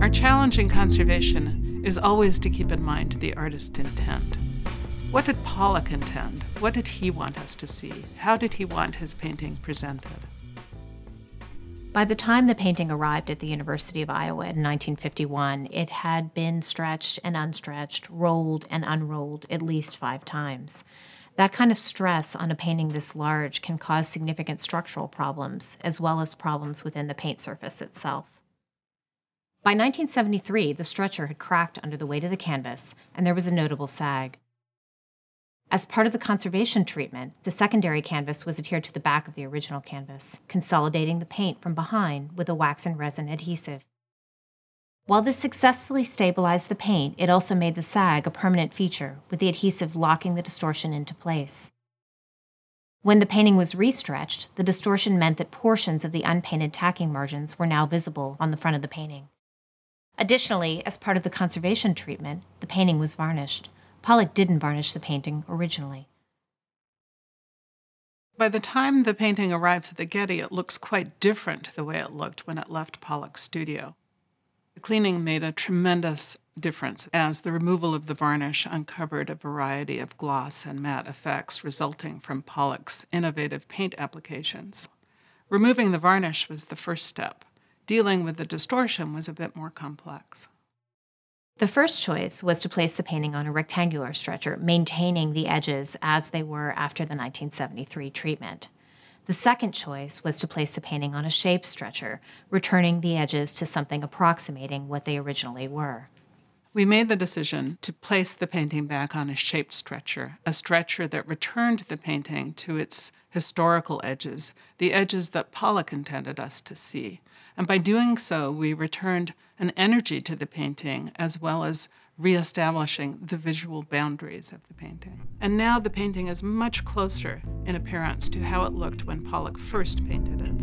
Our challenge in conservation is always to keep in mind the artist's intent. What did Pollock intend? What did he want us to see? How did he want his painting presented? By the time the painting arrived at the University of Iowa in 1951, it had been stretched and unstretched, rolled and unrolled at least five times. That kind of stress on a painting this large can cause significant structural problems, as well as problems within the paint surface itself. By 1973, the stretcher had cracked under the weight of the canvas, and there was a notable sag. As part of the conservation treatment, the secondary canvas was adhered to the back of the original canvas, consolidating the paint from behind with a wax and resin adhesive. While this successfully stabilized the paint, it also made the sag a permanent feature, with the adhesive locking the distortion into place. When the painting was restretched, the distortion meant that portions of the unpainted tacking margins were now visible on the front of the painting. Additionally, as part of the conservation treatment, the painting was varnished, Pollock didn't varnish the painting originally. By the time the painting arrives at the Getty, it looks quite different to the way it looked when it left Pollock's studio. The cleaning made a tremendous difference as the removal of the varnish uncovered a variety of gloss and matte effects resulting from Pollock's innovative paint applications. Removing the varnish was the first step. Dealing with the distortion was a bit more complex. The first choice was to place the painting on a rectangular stretcher, maintaining the edges as they were after the 1973 treatment. The second choice was to place the painting on a shape stretcher, returning the edges to something approximating what they originally were. We made the decision to place the painting back on a shaped stretcher, a stretcher that returned the painting to its historical edges, the edges that Pollock intended us to see. And by doing so, we returned an energy to the painting as well as reestablishing the visual boundaries of the painting. And now the painting is much closer in appearance to how it looked when Pollock first painted it.